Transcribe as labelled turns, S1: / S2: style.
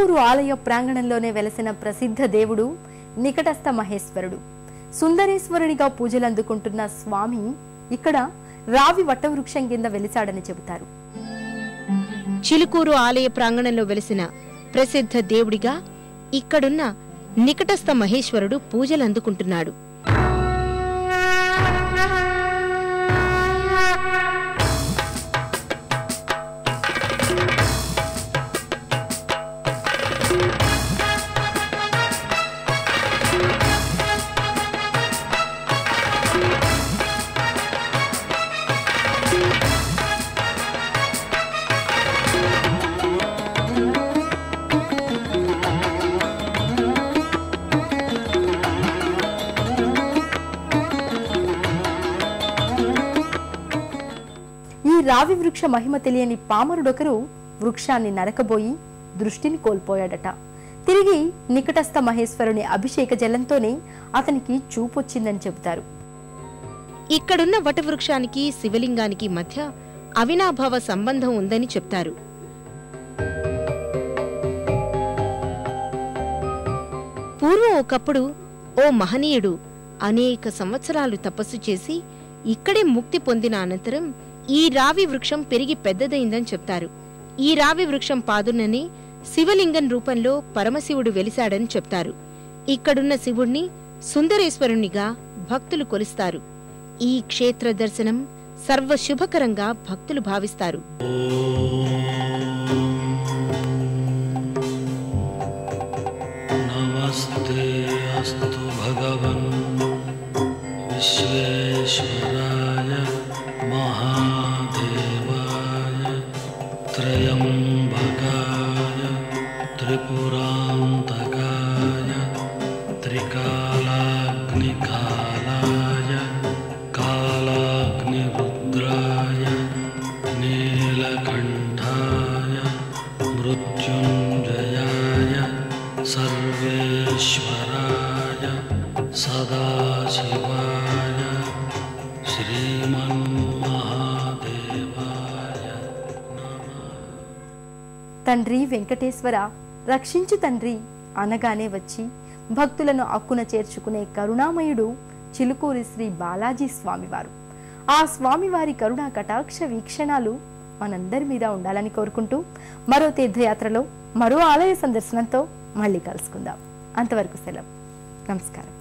S1: చిలుకూరు ఆలయ ప్రాంగణంలోనే వెలసిన ప్రసిద్ధ దేవుడు నికటస్థ మహేశ్వరుడు. సుందరేశ్వరునిగా పూజలు అందుకుంటున్న స్వామి ఇక్కడ రావి వటవృక్షం కింద వెలిసాడని చెబుతారు.
S2: చిలుకూరు ఆలయ ప్రాంగణంలో వెలిసిన ప్రసిద్ధ దేవుడిగా ఇక్కడున్న నికటస్థ మహేశ్వరుడు పూజలందుకుంటున్నాడు
S1: అందుకుంటున్నాడు. రావి వృక్ష మహిమ తెలియని పామరుడొకరు వృక్షాన్ని నరకబోయి దృష్టిని కోల్పోయాడట. తిరిగి నికటస్థ మహేశ్వరుని అభిషేక జలంతోనే అతనికి చూపొచ్చిందని చెబుతారు.
S2: ఇక్కడున్న వటవృక్షానికి శివలింగానికి మధ్య అవినాభావ సంబంధం ఉందని చెప్తారు. పూర్వం ఒకప్పుడు ఓ మహనీయుడు అనేక సంవత్సరాలు తపస్సు చేసి ఇక్కడే ముక్తి పొందిన అనంతరం ఈ రావి వృక్షం పెరిగి పెద్దదైందని చెప్తారు. ఈ రావి వృక్షం పాదున్ననే శివలింగం రూపంలో పరమశివుడు వెలిశాడని చెప్తారు. ఇక్కడున్న శివుణ్ణి సుందరేశ్వరునిగా భక్తులు కొలుస్తారు. ఈ క్షేత్ర దర్శనం సర్వశుభకరంగా భక్తులు భావిస్తారు.
S3: నమస్తే అస్తు భగవన్ విశ్వేశ్వర त्र्यम्बकाय त्रिपुरान्तकाय त्रिकालाग्निकालाय कालाग्निरुद्राय नीलकण्ठाय मृत्युञ्जयाय सर्वेश्वराय सदाशिवाय श्रीमन्महादेवाय
S1: తండ్రి వెంకటేశ్వర రక్షించు తండ్రి అనగానే వచ్చి భక్తులను అక్కున చేర్చుకునే కరుణామయుడు చిలుకూరి శ్రీ బాలాజీ స్వామివారు. ఆ స్వామివారి కరుణా కటాక్ష వీక్షణాలు మనందరి మీద ఉండాలని కోరుకుంటూ మరో తీర్థయాత్రలో మరో ఆలయ సందర్శనంతో మళ్ళీ కలుసుకుందాం. అంతవరకు సెలవు. నమస్కారం.